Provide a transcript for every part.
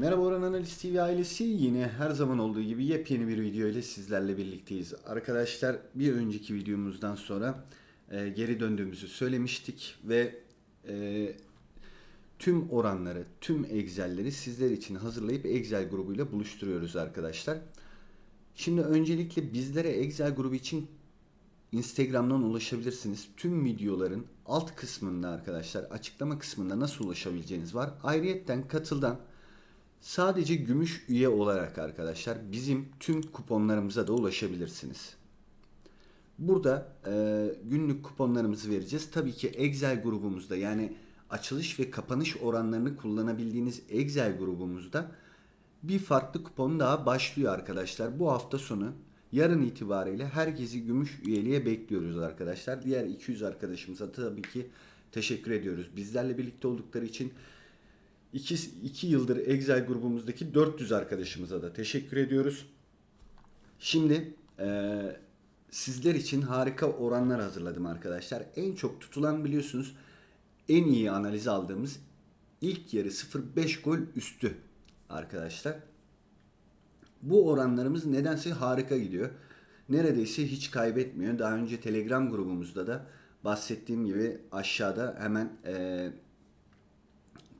Merhaba Oran Analiz TV ailesi yine her zaman olduğu gibi yepyeni bir video ile sizlerle birlikteyiz. Arkadaşlar bir önceki videomuzdan sonra e, geri döndüğümüzü söylemiştik ve e, tüm oranları, tüm Excel'leri sizler için hazırlayıp Excel grubuyla buluşturuyoruz arkadaşlar. Şimdi öncelikle bizlere Excel grubu için Instagram'dan ulaşabilirsiniz. Tüm videoların alt kısmında arkadaşlar açıklama kısmında nasıl ulaşabileceğiniz var. Ayrıyetten katıldan sadece gümüş üye olarak arkadaşlar bizim tüm kuponlarımıza da ulaşabilirsiniz. Burada e, günlük kuponlarımızı vereceğiz. Tabii ki Excel grubumuzda yani açılış ve kapanış oranlarını kullanabildiğiniz Excel grubumuzda bir farklı kupon daha başlıyor arkadaşlar. Bu hafta sonu yarın itibariyle herkesi gümüş üyeliğe bekliyoruz arkadaşlar. Diğer 200 arkadaşımıza tabii ki teşekkür ediyoruz. Bizlerle birlikte oldukları için 2, 2 yıldır Excel grubumuzdaki 400 arkadaşımıza da teşekkür ediyoruz. Şimdi eee, sizler için harika oranlar hazırladım arkadaşlar. En çok tutulan biliyorsunuz en iyi analiz aldığımız ilk yarı 0.5 gol üstü arkadaşlar. Bu oranlarımız nedense harika gidiyor. Neredeyse hiç kaybetmiyor. Daha önce Telegram grubumuzda da bahsettiğim gibi aşağıda hemen eee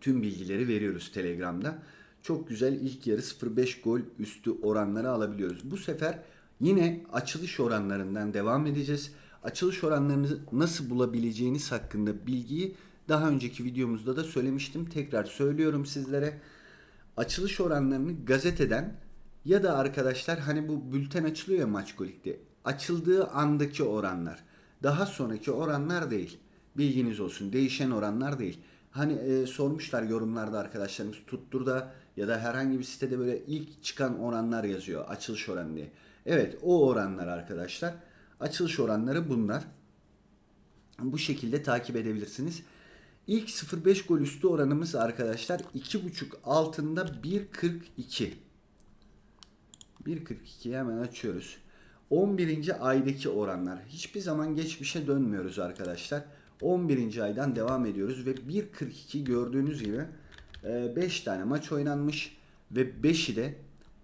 tüm bilgileri veriyoruz Telegram'da. Çok güzel ilk yarı 0.5 gol üstü oranları alabiliyoruz. Bu sefer yine açılış oranlarından devam edeceğiz. Açılış oranlarını nasıl bulabileceğiniz hakkında bilgiyi daha önceki videomuzda da söylemiştim. Tekrar söylüyorum sizlere. Açılış oranlarını gazeteden ya da arkadaşlar hani bu bülten açılıyor ya Maçkolik'te. Açıldığı andaki oranlar. Daha sonraki oranlar değil. Bilginiz olsun. Değişen oranlar değil. Hani e, sormuşlar yorumlarda arkadaşlarımız tuttur da ya da herhangi bir sitede böyle ilk çıkan oranlar yazıyor. Açılış oranı diye. Evet o oranlar arkadaşlar. Açılış oranları bunlar. Bu şekilde takip edebilirsiniz. İlk 0.5 gol üstü oranımız arkadaşlar 2.5 altında 1.42. 1.42'yi hemen açıyoruz. 11. aydaki oranlar. Hiçbir zaman geçmişe dönmüyoruz arkadaşlar. 11. aydan devam ediyoruz ve 1.42 gördüğünüz gibi 5 tane maç oynanmış ve 5'i de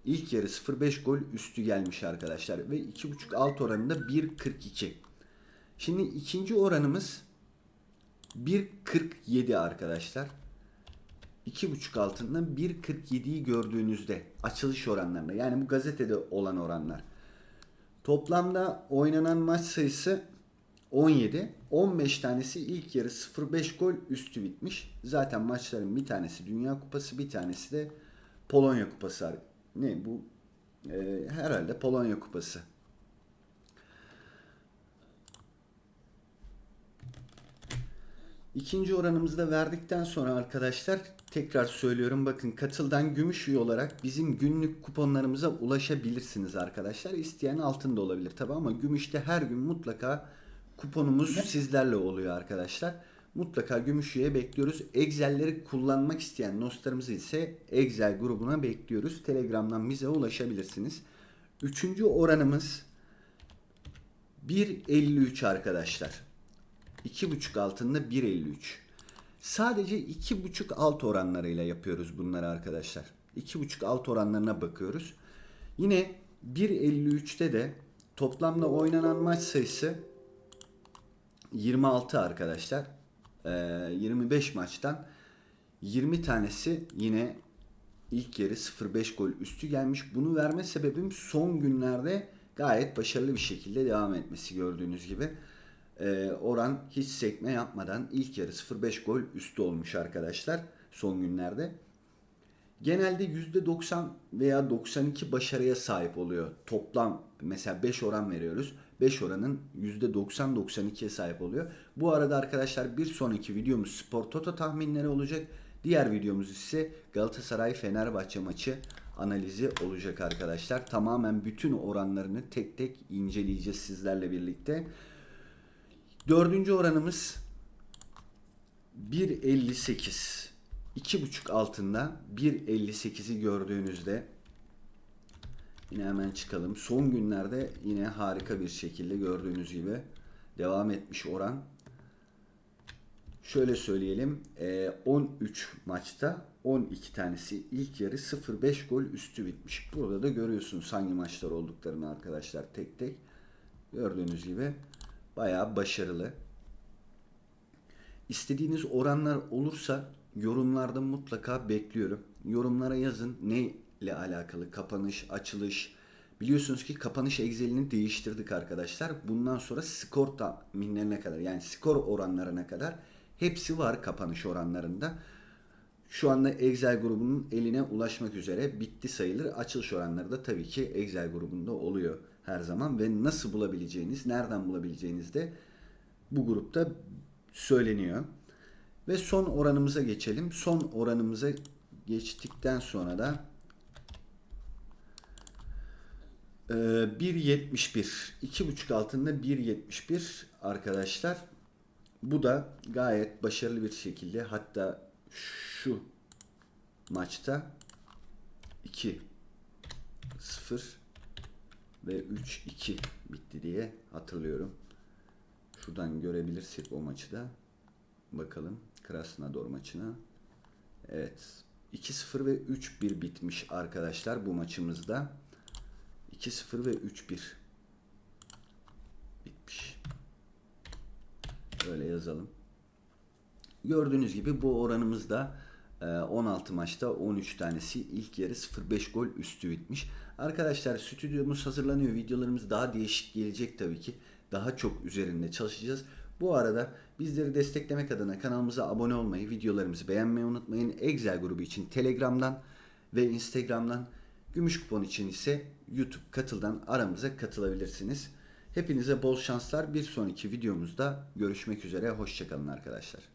ilk yarı 0.5 gol üstü gelmiş arkadaşlar ve 2.5 alt oranında 1.42. Şimdi ikinci oranımız 1.47 arkadaşlar. 2.5 altında 1.47'yi gördüğünüzde açılış oranlarında yani bu gazetede olan oranlar. Toplamda oynanan maç sayısı 17. 15 tanesi ilk yarı 0-5 gol üstü bitmiş. Zaten maçların bir tanesi Dünya Kupası bir tanesi de Polonya Kupası. Ne bu? Ee, herhalde Polonya Kupası. İkinci oranımızı da verdikten sonra arkadaşlar tekrar söylüyorum bakın katıldan gümüş üye olarak bizim günlük kuponlarımıza ulaşabilirsiniz arkadaşlar. İsteyen altında olabilir tabi ama gümüşte her gün mutlaka kuponumuz sizlerle oluyor arkadaşlar. Mutlaka gümüş üye bekliyoruz. Excel'leri kullanmak isteyen dostlarımız ise Excel grubuna bekliyoruz. Telegram'dan bize ulaşabilirsiniz. Üçüncü oranımız 1.53 arkadaşlar. 2.5 altında 1.53. Sadece 2.5 alt oranlarıyla yapıyoruz bunları arkadaşlar. 2.5 alt oranlarına bakıyoruz. Yine 1.53'te de toplamda oynanan maç sayısı 26 arkadaşlar. Ee, 25 maçtan 20 tanesi yine ilk yarı 0-5 gol üstü gelmiş. Bunu verme sebebim son günlerde gayet başarılı bir şekilde devam etmesi gördüğünüz gibi. Ee, oran hiç sekme yapmadan ilk yarı 0-5 gol üstü olmuş arkadaşlar son günlerde. Genelde %90 veya 92 başarıya sahip oluyor. Toplam mesela 5 oran veriyoruz. 5 oranın %90-92'ye sahip oluyor. Bu arada arkadaşlar bir sonraki videomuz Spor Toto tahminleri olacak. Diğer videomuz ise Galatasaray Fenerbahçe maçı analizi olacak arkadaşlar. Tamamen bütün oranlarını tek tek inceleyeceğiz sizlerle birlikte. Dördüncü oranımız 1.58. 2.5 altında 1.58'i gördüğünüzde yine hemen çıkalım. Son günlerde yine harika bir şekilde gördüğünüz gibi devam etmiş oran. Şöyle söyleyelim. 13 maçta 12 tanesi ilk yarı 0-5 gol üstü bitmiş. Burada da görüyorsunuz hangi maçlar olduklarını arkadaşlar tek tek. Gördüğünüz gibi bayağı başarılı. İstediğiniz oranlar olursa yorumlarda mutlaka bekliyorum. Yorumlara yazın ne ile alakalı kapanış, açılış. Biliyorsunuz ki kapanış Excel'ini değiştirdik arkadaşlar. Bundan sonra skor tahminlerine kadar yani skor oranlarına kadar hepsi var kapanış oranlarında. Şu anda Excel grubunun eline ulaşmak üzere bitti sayılır. Açılış oranları da tabii ki Excel grubunda oluyor her zaman ve nasıl bulabileceğiniz, nereden bulabileceğiniz de bu grupta söyleniyor. Ve son oranımıza geçelim. Son oranımıza geçtikten sonra da e, 1.71 2.5 altında 1.71 arkadaşlar. Bu da gayet başarılı bir şekilde hatta şu maçta 2 0 ve 3-2 bitti diye hatırlıyorum. Şuradan görebilirsek o maçı da. Bakalım Krasnodar maçına. Evet. 2-0 ve 3-1 bitmiş arkadaşlar bu maçımızda. 2-0 ve 3-1 bitmiş. Öyle yazalım. Gördüğünüz gibi bu oranımızda e, 16 maçta 13 tanesi ilk yarı 0-5 gol üstü bitmiş. Arkadaşlar stüdyomuz hazırlanıyor. Videolarımız daha değişik gelecek tabii ki. Daha çok üzerinde çalışacağız. Bu arada bizleri desteklemek adına kanalımıza abone olmayı, videolarımızı beğenmeyi unutmayın. Excel grubu için Telegram'dan ve Instagram'dan, gümüş kupon için ise YouTube katıldan aramıza katılabilirsiniz. Hepinize bol şanslar. Bir sonraki videomuzda görüşmek üzere. Hoşçakalın arkadaşlar.